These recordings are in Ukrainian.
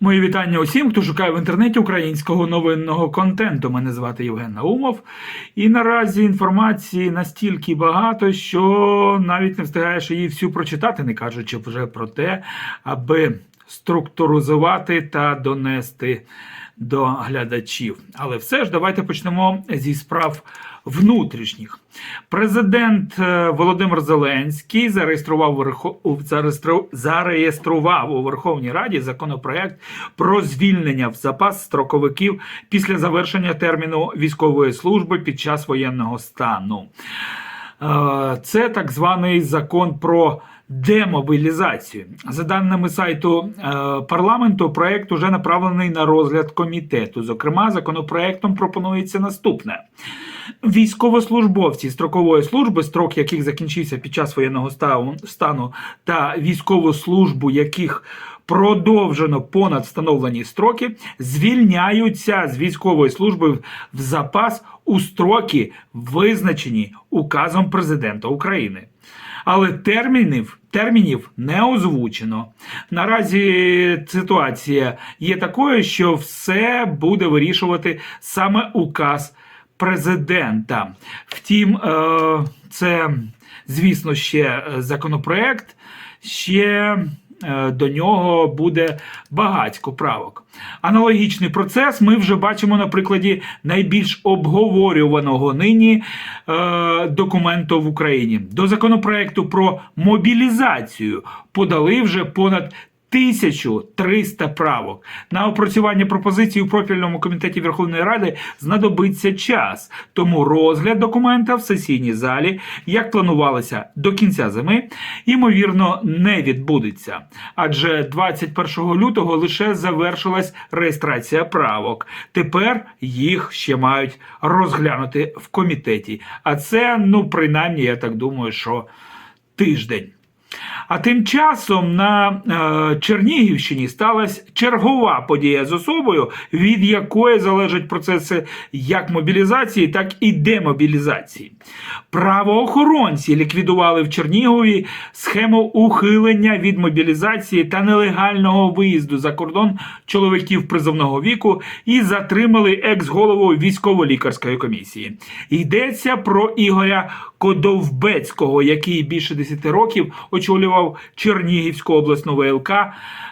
Мої вітання усім, хто шукає в інтернеті українського новинного контенту. Мене звати Євген Наумов. І наразі інформації настільки багато, що навіть не встигаєш її всю прочитати, не кажучи вже про те, аби структуризувати та донести до глядачів. Але все ж давайте почнемо зі справ внутрішніх. Президент е, Володимир Зеленський зареєстрував, зареєстрував у Верховній Раді законопроект про звільнення в запас строковиків після завершення терміну військової служби під час воєнного стану. Е, Це так званий закон про демобілізацію. За даними сайту е, парламенту, проект уже направлений на розгляд комітету. Зокрема, законопроектом пропонується наступне. Військовослужбовці строкової служби, строк яких закінчився під час воєнного стану, та військову службу яких продовжено понад встановлені строки, звільняються з військової служби в запас у строки, визначені указом президента України. Але термінів, термінів не озвучено. Наразі ситуація є такою, що все буде вирішувати саме указ президента. Втім, е, це, звісно, ще законопроект, ще е, до нього буде багатько правок. Аналогічний процес ми вже бачимо на прикладі найбільш обговорюваного нині е, документу в Україні. До законопроекту про мобілізацію подали вже понад 1300 правок. На опрацювання пропозицій у профільному комітеті Верховної Ради знадобиться час. Тому розгляд документа в сесійній залі, як планувалося до кінця зими, ймовірно, не відбудеться. Адже 21 лютого лише завершилась реєстрація правок. Тепер їх ще мають розглянути в комітеті. А це, ну, принаймні, я так думаю, що тиждень. А тим часом на е, Чернігівщині сталася чергова подія з особою, від якої залежать процеси як мобілізації, так і демобілізації. Правоохоронці ліквідували в Чернігові схему ухилення від мобілізації та нелегального виїзду за кордон чоловіків призовного віку і затримали екс-голову військово-лікарської комісії. Йдеться про Ігоря Кодовбецького, який більше 10 років очолював Чернігівську обласну ВЛК, е,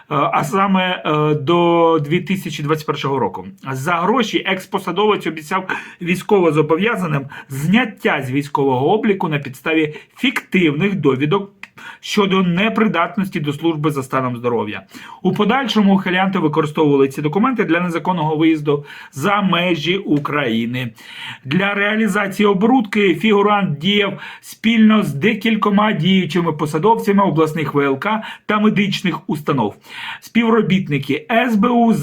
а саме е, до 2021 року. За гроші експосадовець обіцяв військовозобов'язаним зняття з військового обліку на підставі фіктивних довідок. Щодо непридатності до служби за станом здоров'я у подальшому ухилянти використовували ці документи для незаконного виїзду за межі України. Для реалізації оборудки фігурант діяв спільно з декількома діючими посадовцями обласних ВЛК та медичних установ. Співробітники СБУ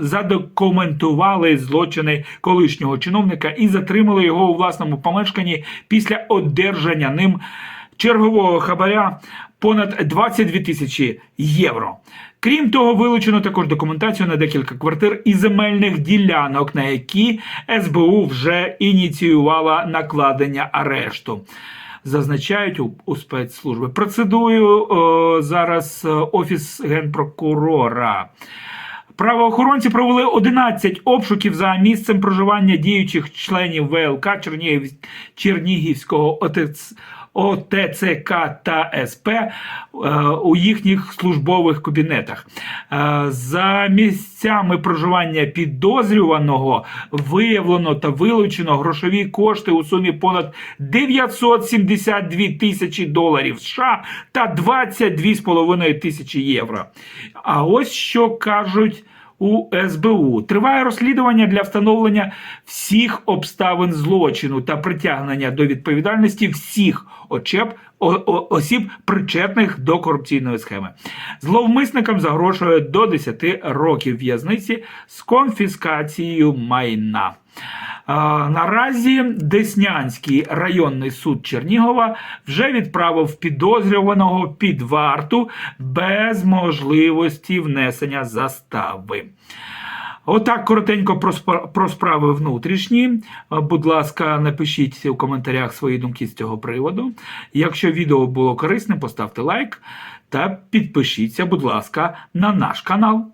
задокументували злочини колишнього чиновника і затримали його у власному помешканні після одержання ним чергового хабаря понад 22 тисячі євро. Крім того, вилучено також документацію на декілька квартир і земельних ділянок, на які СБУ вже ініціювала накладення арешту. Зазначають у, у спецслужби. Процедую о, зараз е, офіс генпрокурора. Правоохоронці провели 11 обшуків за місцем проживання діючих членів ВЛК Чернігів... Чернігівського ОТЦ... ОТЦК та СП е, у їхніх службових кабінетах. Е, за місцями проживання підозрюваного виявлено та вилучено грошові кошти у сумі понад 972 тисячі доларів США та 22,5 тисячі євро. А ось що кажуть у СБУ. Триває розслідування для встановлення всіх обставин злочину та притягнення до відповідальності всіх очеп, осіб, причетних до корупційної схеми. Зловмисникам загрожує до 10 років в'язниці з конфіскацією майна. Наразі Деснянський районний суд Чернігова вже відправив підозрюваного під варту без можливості внесення застави. Отак коротенько про, справи внутрішні. Будь ласка, напишіть у коментарях свої думки з цього приводу. Якщо відео було корисним, поставте лайк та підпишіться, будь ласка, на наш канал.